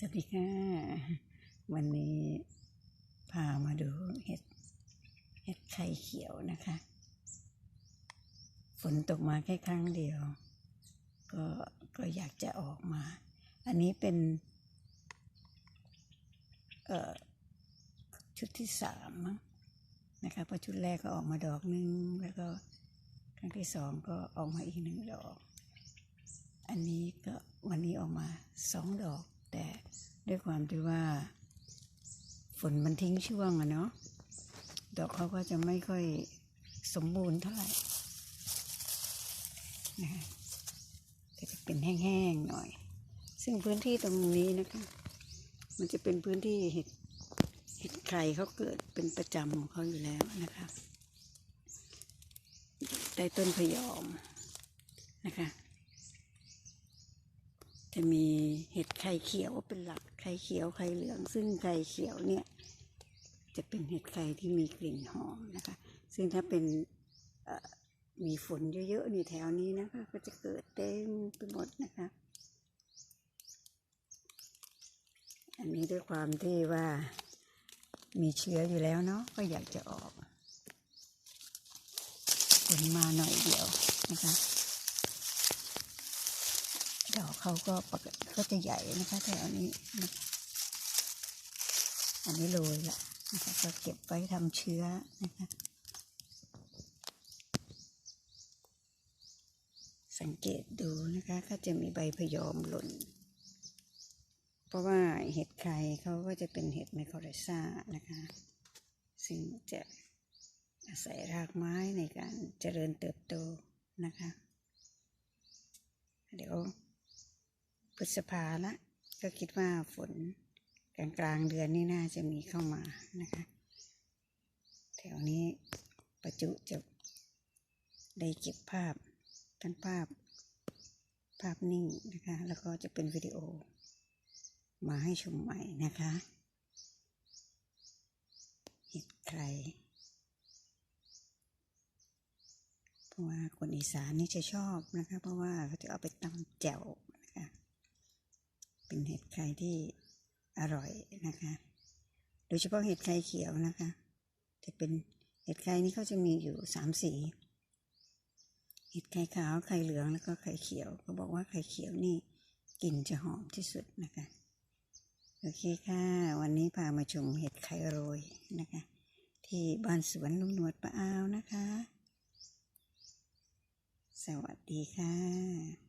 สวัสดีค่ะ วันนี้พามาดูเห็ดเห็ดไข่เขียวนะคะ ฝนตกมาแค่ครั้งเดียว ก็ก็อยากจะออกมา อันนี้เป็นเอ่อชุดที่สามมั้งนะคะเพราะชุดแรกก็ออกมาดอกหนึ่งแล้วก็ครั้งที่สองก็ออกมาอีกหนึ่งดอก อันนี้ก็วันนี้ออกมาสองดอก ด้วยความที่ว่า ฝนมันทิ้งช่วงอะเนาะดอกเขาก็จะไม่ค่อยสมบูรณ์เท่าไหร่นะคะก็จะเป็นแห้งๆหน่อย ซึ่งพื้นที่ตรงนี้นะคะ มันจะเป็นพื้นที่เห็ดเห็ดไข่เขาเกิดเป็นประจำของเขาอยู่แล้วนะคะใต้ต้นพยอมนะคะ จะมีเห็ดไข่เขียวเป็นหลักไข่เขียวไข่เหลือง ซึ่งไข่เขียวเนี่ย จะเป็นเห็ดไข่ที่มีกลิ่นหอมนะคะ ซึ่งถ้าเป็นมีฝนเยอะๆนี่แถวนี้นะคะ ก็จะเกิดเต็มไปหมดนะคะ อันนี้ด้วยความที่ว่ามีเชื้ออยู่แล้วเนาะก็อยากจะออกฝนมาหน่อยเดียวนะคะ ดอกเขาก็ปกก็จะใหญ่นะคะแถวนี้อันนี้โรยละนะคะก็เก็บไว้ทำเชื้อนะคะสังเกตดูนะคะก็จะมีใบพยอมหล่น เพราะว่าเห็ดไข่เขาก็จะเป็นเห็ดไมโครไรซ่านะคะ ซึ่งจะอาศัยรากไม้ในการเจริญเติบโตนะคะ เดี๋ยว พฤษภาละก็คิดว่าฝนกลางกลางเดือนนี้น่าจะมีเข้ามานะคะ แถวนี้ประจุจะได้เก็บภาพทั้งภาพภาพนิ่งนะคะ แล้วก็จะเป็นวิดีโอ มาให้ชมใหม่นะคะเห็ดใครเพราะว่าคนอีสานนี่จะชอบนะคะ เพราะว่าเขาจะเอาไปตำแจ่ว เป็นเห็ดไข่ที่อร่อยนะคะ โดยเฉพาะเห็ดไข่เขียวนะคะจะเป็นเห็ดไข่นี่เขาจะมีอยู่สามสีเห็ดไข่ขาวไข่เหลืองแล้วก็ไข่เขียวเขาบอกว่าไข่เขียวนี่กลิ่นจะหอมที่สุดนะคะโอเคค่ะ วันนี้พามาชมเห็ดไข่โรยนะคะ ที่บ้านสวนลุงนวดปะอาวนะคะ สวัสดีค่ะ